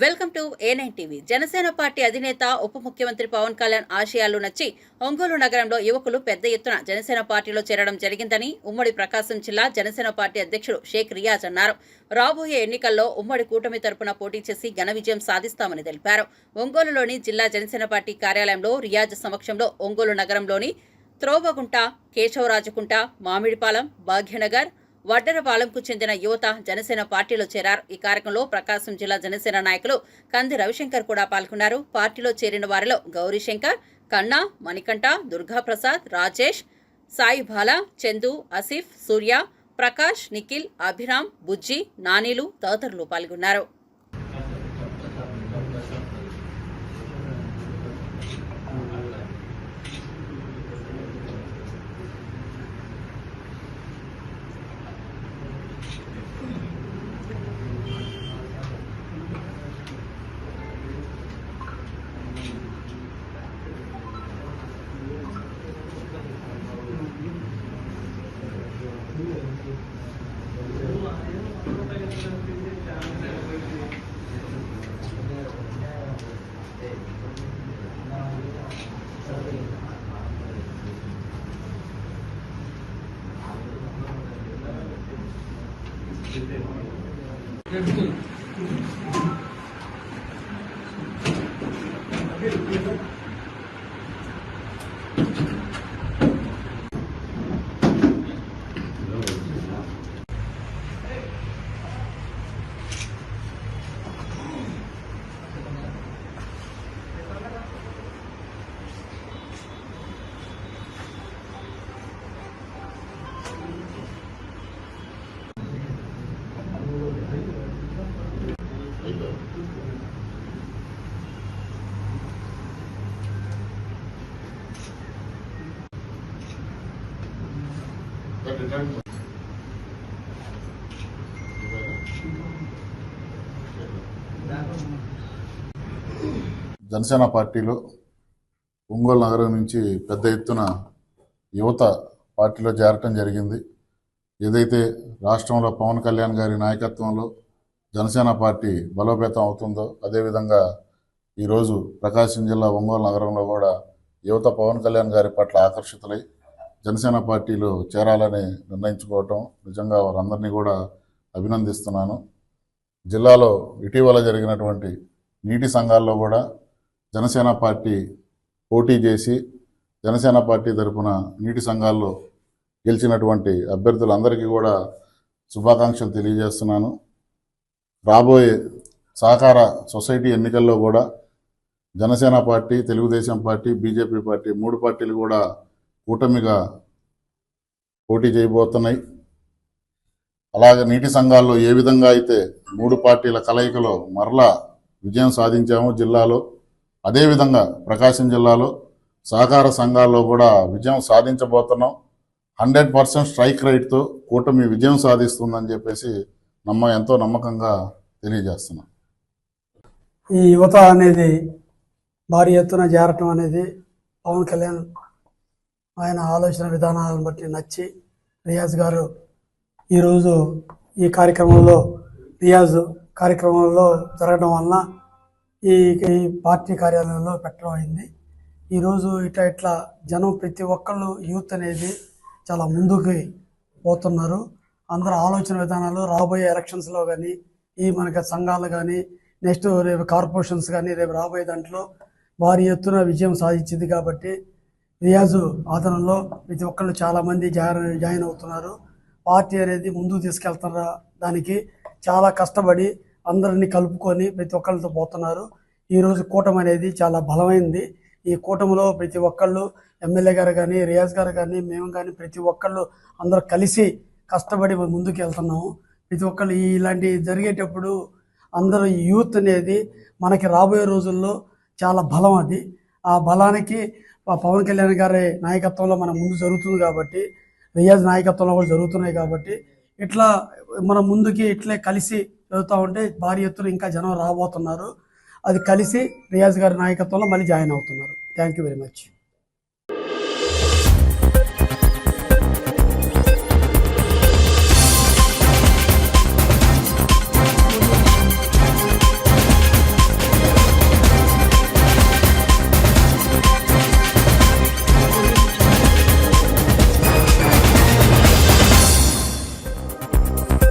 Welcome to A nine TV Janasena party అధినేత ఉప ముఖ్యమంత్రి పవన్ కళ్యాణ్ ఆశయాలు నచ్చి ఒంగోలు నగరంలో యువకులు పెద్ద ఎత్తున జనసేన పార్టీలో చేరడం జరిగిందని ఉమ్మడి ప్రకాశం జిల్లా జనసేన పార్టీ అధ్యక్షుడు షేక్ రియాజ్ అన్నారు. రాబోయే ఎన్నికల్లో ఉమ్మడి కూటమి తరపున పోటీ చేసి ఘన విజయం సాధిస్తామని తెలిపారు. ఒంగోలులోని జిల్లా జనసేన పార్టీ కార్యాలయంలో రియాజ్ సమక్షంలో ఒంగోలు నగరంలోని త్రోవగుంట కేశవరాజుకుంట మామిడిపాలెం భాగ్యనగర్ వడ్డరపాలెంకు చెందిన యువత జనసేన పార్టీలో చేరారు. ఈ కార్యక్రమంలో ప్రకాశం జిల్లా జనసేన నాయకులు కంది రవిశంకర్ కూడా పాల్గొన్నారు. పార్టీలో చేరిన వారిలో గౌరీశంకర్ కన్నా మణికంఠ దుర్గాప్రసాద్ రాజేష్ సాయిబాల చందు అసిఫ్ సూర్య ప్రకాష్ నిఖిల్ అభిరామ్ బుజ్జి నానీలు తదితరులు పాల్గొన్నారు. Thank you. జనసేన పార్టీలో ఒంగోలు నగరం నుంచి పెద్ద ఎత్తున యువత పార్టీలో చేరటం జరిగింది. ఏదైతే రాష్ట్రంలో పవన్ కళ్యాణ్ గారి నాయకత్వంలో జనసేన పార్టీ బలోపేతం అవుతుందో అదేవిధంగా ఈరోజు ప్రకాశం జిల్లా ఒంగోలు నగరంలో కూడా యువత పవన్ కళ్యాణ్ గారి పట్ల ఆకర్షితులై జనసేన పార్టీలో చేరాలని నిర్ణయించుకోవటం నిజంగా వారందరినీ కూడా అభినందిస్తున్నాను. జిల్లాలో ఇటీవల జరిగినటువంటి నీటి సంఘాల్లో కూడా జనసేన పార్టీ పోటీ చేసి జనసేన పార్టీ తరఫున నీటి సంఘాల్లో గెలిచినటువంటి అభ్యర్థులందరికీ కూడా శుభాకాంక్షలు తెలియజేస్తున్నాను. రాబోయే సహకార సొసైటీ ఎన్నికల్లో కూడా Janasena party Telugu Desam party BJP party మూడు పార్టీలు కూడా కూటమిగా పోటీ చేయబోతున్నాయి. అలాగే నీటి సంఘాల్లో ఏ విధంగా అయితే మూడు పార్టీల కలయికలో మరలా విజయం సాధించాము జిల్లాలో అదేవిధంగా ప్రకాశం జిల్లాలో సహకార సంఘాల్లో కూడా విజయం సాధించబోతున్నాం. హండ్రెడ్ పర్సెంట్ స్ట్రైక్ రేట్తో కూటమి విజయం సాధిస్తుందని చెప్పేసి నమ్మ ఎంతో నమ్మకంగా తెలియజేస్తున్నాం. ఈ యువత అనేది భారీ ఎత్తున చేరటం అనేది పవన్ కళ్యాణ్ ఆయన ఆలోచన విధానాలను బట్టి నచ్చి రియాజ్ గారు ఈరోజు ఈ కార్యక్రమంలో రియాజ్ కార్యక్రమంలో జరగడం వలన ఈ ఈ పార్టీ కార్యాలయంలో పెట్టడం అయింది. ఈరోజు ఇట్లా ఇట్లా జనం ప్రతి ఒక్కళ్ళు యూత్ అనేది చాలా ముందుకు పోతున్నారు. అందరు ఆలోచన విధానాలు రాబోయే ఎలక్షన్స్లో కానీ ఈ మనకి సంఘాలు కానీ నెక్స్ట్ రేపు కార్పొరేషన్స్ కానీ రేపు రాబోయే దాంట్లో భారీ ఎత్తున విజయం సాధించింది కాబట్టి రియాజు ఆదరణలో ప్రతి ఒక్కళ్ళు చాలామంది జాయిన్ జాయిన్ అవుతున్నారు. పార్టీ అనేది ముందుకు తీసుకెళ్తున్న దానికి చాలా కష్టపడి అందరినీ కలుపుకొని ప్రతి ఒక్కళ్ళతో పోతున్నారు. ఈరోజు కూటమి అనేది చాలా బలమైంది. ఈ కూటమిలో ప్రతి ఒక్కళ్ళు ఎమ్మెల్యే గారు కానీ రియాజ్ గారు కానీ మేము కానీ ప్రతి ఒక్కళ్ళు అందరూ కలిసి కష్టపడి ముందుకు వెళ్తున్నాము. ప్రతి ఒక్కళ్ళు ఇలాంటి జరిగేటప్పుడు అందరూ యూత్ అనేది మనకి రాబోయే రోజుల్లో చాలా బలం అది. ఆ బలానికి పవన్ కళ్యాణ్ గారి నాయకత్వంలో మన ముందు జరుగుతుంది కాబట్టి రియాజ్ నాయకత్వంలో కూడా జరుగుతున్నాయి కాబట్టి ఇట్లా మన ముందుకి ఇట్లే కలిసి వెళ్తూ ఉంటే భారీ ఎత్తున ఇంకా జనం రాబోతున్నారు. అది కలిసి రియాజ్ గారి నాయకత్వంలో మళ్ళీ జాయిన్ అవుతున్నారు. Thank you very much